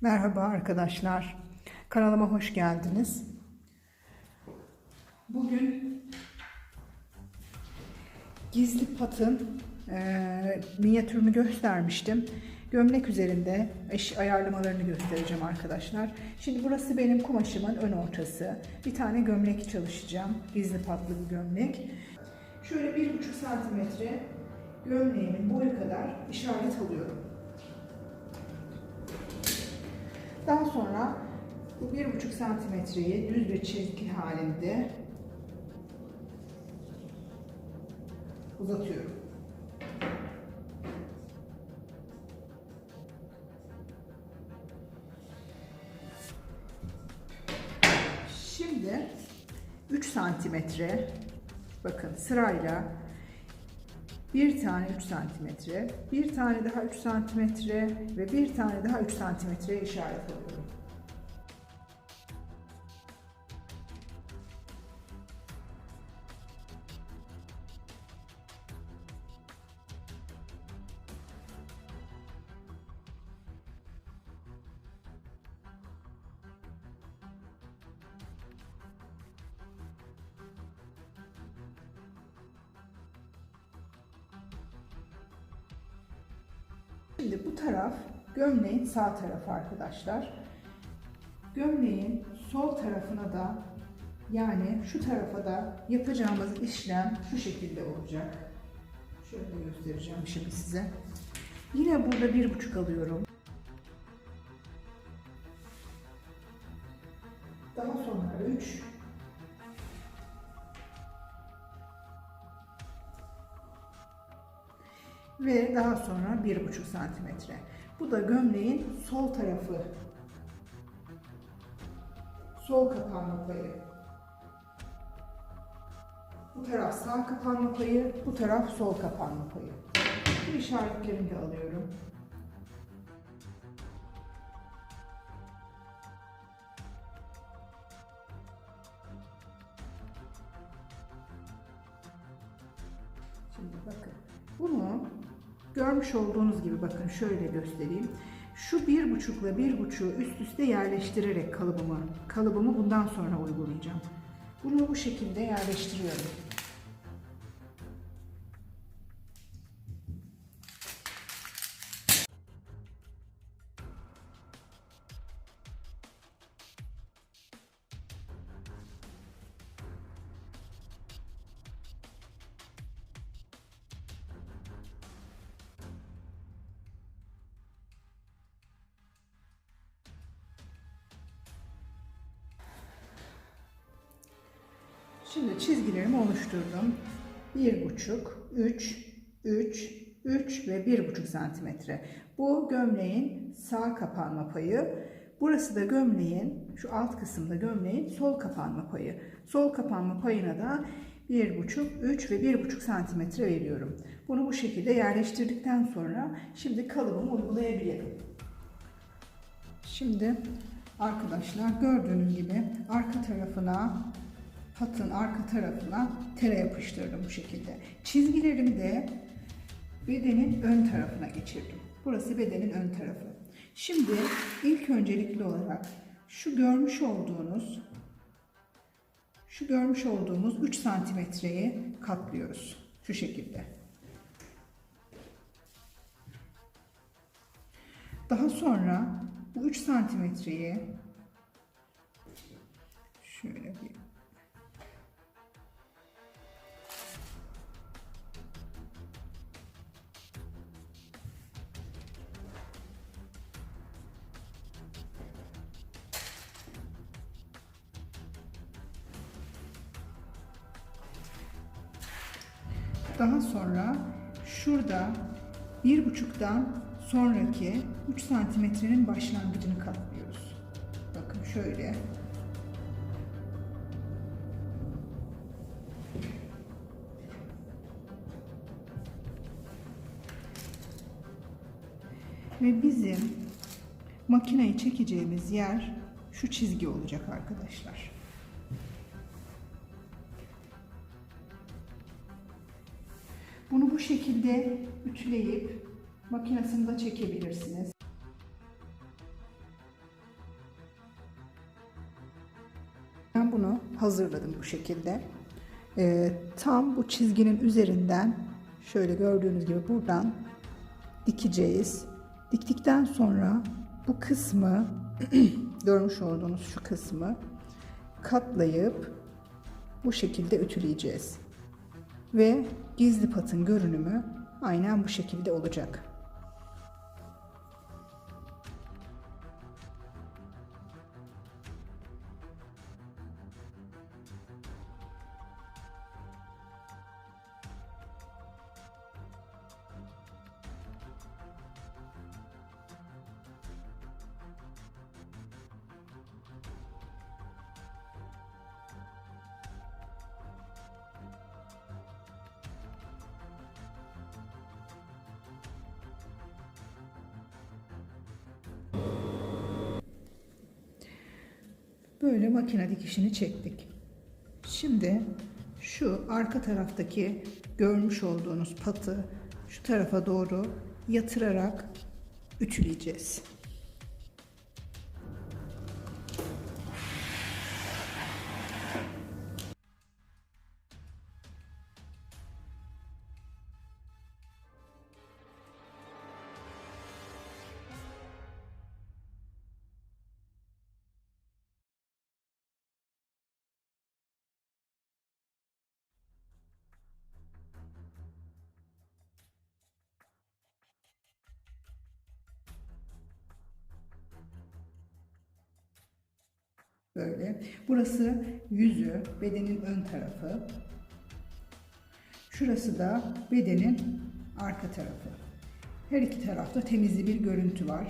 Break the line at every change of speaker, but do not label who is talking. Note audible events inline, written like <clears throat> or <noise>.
Merhaba arkadaşlar. Kanalıma hoş geldiniz. Bugün gizli patın eee, minyatürünü göstermiştim. Gömlek üzerinde eş ayarlamalarını göstereceğim arkadaşlar. Şimdi burası benim kumaşımın ön ortası. Bir tane gömlek çalışacağım. Gizli patlı bir gömlek. Şöyle bir buçuk santimetre gömleğimin boyu kadar işaret alıyorum. Daha sonra bu bir buçuk santimetreyi düz bir çizgi halinde uzatıyorum. Şimdi 3 santimetre bakın sırayla bir tane 3 santimetre, bir tane daha 3 santimetre ve bir tane daha 3 santimetre işaret alıyorum. Şimdi bu taraf gömleğin sağ tarafı arkadaşlar. Gömleğin sol tarafına da yani şu tarafa da yapacağımız işlem şu şekilde olacak. Şöyle göstereceğim şimdi size. Yine burada bir buçuk alıyorum. Ve daha sonra bir buçuk santimetre. Bu da gömleğin sol tarafı. Sol kapanma payı. Bu taraf sağ kapanma payı, bu taraf sol kapanma payı. Bu işaretlerimi de alıyorum. Şimdi bakın. Bunu görmüş olduğunuz gibi bakın şöyle göstereyim. Şu bir buçukla bir buçuğu üst üste yerleştirerek kalıbımı, kalıbımı bundan sonra uygulayacağım. Bunu bu şekilde yerleştiriyorum. Şimdi çizgilerimi oluşturdum. Bir buçuk, üç, üç, üç ve bir buçuk santimetre. Bu gömleğin sağ kapanma payı. Burası da gömleğin, şu alt kısımda gömleğin sol kapanma payı. Sol kapanma payına da bir buçuk, üç ve bir buçuk santimetre veriyorum. Bunu bu şekilde yerleştirdikten sonra şimdi kalıbımı uygulayabilirim. Şimdi arkadaşlar gördüğünüz gibi arka tarafına patın arka tarafına tere yapıştırdım bu şekilde. Çizgilerimi de bedenin ön tarafına geçirdim. Burası bedenin ön tarafı. Şimdi ilk öncelikli olarak şu görmüş olduğunuz şu görmüş olduğumuz 3 santimetreyi katlıyoruz. Şu şekilde. Daha sonra bu 3 santimetreyi şöyle bir Daha sonra şurada bir buçuktan sonraki 3 santimetrenin başlangıcını katlıyoruz. Bakın şöyle. Ve bizim makineyi çekeceğimiz yer şu çizgi olacak arkadaşlar. Bunu bu şekilde ütüleyip makinesinde çekebilirsiniz. Ben bunu hazırladım bu şekilde. Ee, tam bu çizginin üzerinden şöyle gördüğünüz gibi buradan dikeceğiz. Diktikten sonra bu kısmı <clears throat> görmüş olduğunuz şu kısmı katlayıp bu şekilde ütüleyeceğiz. Ve gizli patın görünümü aynen bu şekilde olacak. Böyle makine dikişini çektik. Şimdi şu arka taraftaki görmüş olduğunuz patı şu tarafa doğru yatırarak ütüleyeceğiz. Böyle. Burası yüzü, bedenin ön tarafı. Şurası da bedenin arka tarafı. Her iki tarafta temizli bir görüntü var.